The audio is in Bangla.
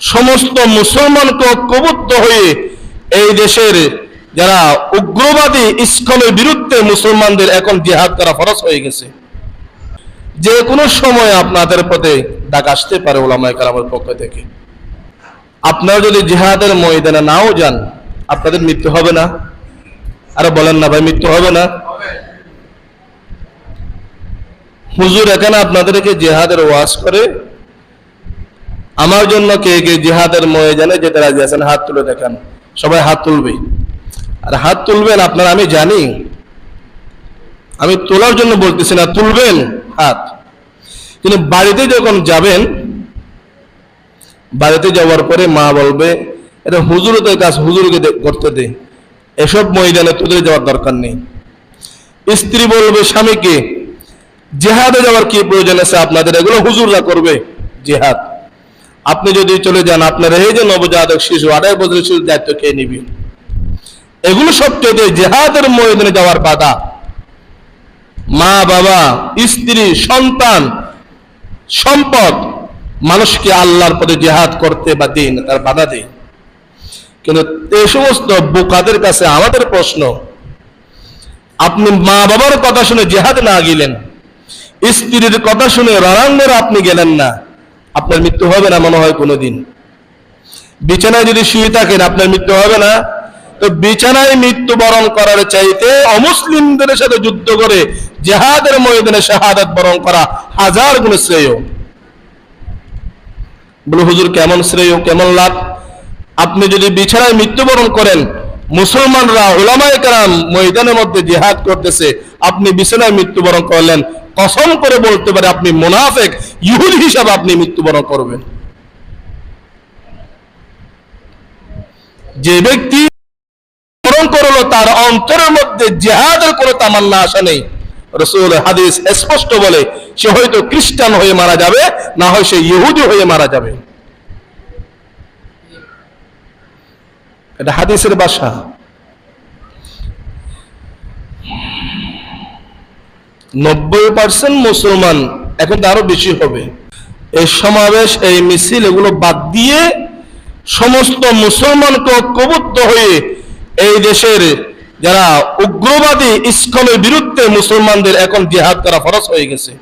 সমস্ত মুসলমানকে ঐক্যবদ্ধ হয়ে এই দেশের যারা উগ্রবাদী ইস্কনের বিরুদ্ধে মুসলমানদের এখন জিহাদ করা ফরজ হয়ে গেছে। যে কোনো সময় আপনাদের পথে ডাক আসতে পারে ওলামায় কালামের পক্ষ থেকে। আপনারা যদি জিহাদের ময়দানে নাও যান, আপনাদের মৃত্যু হবে না। আরে বলেন না ভাই, মৃত্যু হবে না। হুজুর এখানে আপনাদেরকে জিহাদের ওয়াজ করে আমার জন্য কে কে জিহাদের ময়দানে যেতে রাজি আছেন, হাত তুলে দেখান। সবাই হাত তুলবে। আর হাত তুলবেন আপনারা, আমি জানি। আমি তোলার জন্য বলতেছি না, তুলবেন হাত। কিন্তু বাড়িতে যখন যাবেন, বাড়িতে যাওয়ার পরে মা বলবে, এটা হুজুরদের কাজ, হুজুরকে করতে দে। এসব ময়দানে তোদের যাওয়ার দরকার নেই। স্ত্রী বলবে, স্বামীকে, জেহাদে যাওয়ার কি প্রয়োজন আছে আপনাদের? এগুলো হুজুররা করবে, জেহাদ। আপনি যদি চলে যান, আপনার এই যে নবজাতক শিশু আড়াই বছরের শিশুর দায়িত্ব কে নিবি? এগুলো সব চলে জেহাদের ময়দানে যাওয়ার বাধা। মা, বাবা, স্ত্রী, সন্তান, সম্পদ, মানুষকে আল্লাহর পথে জেহাদ করতে বা দিন তার বাধা দেয়। কিন্তু এই সমস্ত বোকাদের কাছে আমাদের প্রশ্ন, আপনি মা, বাবার কথা শুনে জেহাদ না গেলেন, স্ত্রীর কথা শুনে রণাঙ্গনে আপনি গেলেন না। আপনার মৃত্যু হবে না মনে হয় কোনোদিন। বিছানায় যদি শুয়ে থাকেন, আপনার মৃত্যু হবে না। তো বিছানায় মৃত্যুবরণ করার চাইতে অমুসলিমদের সাথে যুদ্ধ করে জেহাদের ময়দানে শাহাদাত বরণ করা হাজার গুণ শ্রেয়। বলে, হুজুর, কেমন শ্রেয়, কেমন লাভ? আপনি যদি বিছানায় মৃত্যুবরণ করেন মুসলমানরা ওলামায়ে কেরাম ময়দানের মধ্যে জিহাদ করতেছে, আপনি বিছানায় মৃত্যুবরণ করলেন। কসম করে বলতে পারে আপনি মুনাফেক, ইহুদি হিসাবে আপনি মৃত্যুবরণ করবেন। যে ব্যক্তি বরণ করল, তার অন্তরের মধ্যে জেহাদের কোনো তামান্না আসা নেই। রসুল হাদিস স্পষ্ট বলে, সে হয়তো খ্রিস্টান হয়ে মারা যাবে, না হয় সে ইহুদি হয়ে মারা যাবে। এটা হাদিসের বাসা নব্বই পার্সেন্ট মুসলমান, এখন তো আরও বেশি হবে। এই সমাবেশ, এই মিছিল, এগুলো বাদ দিয়ে সমস্ত মুসলমানকে ঐক্যবদ্ধ হয়ে এই দেশের যারা উগ্রবাদী ইস্কনের বিরুদ্ধে মুসলমানদের এখন জিহাদ করা ফরজ হয়ে গেছে।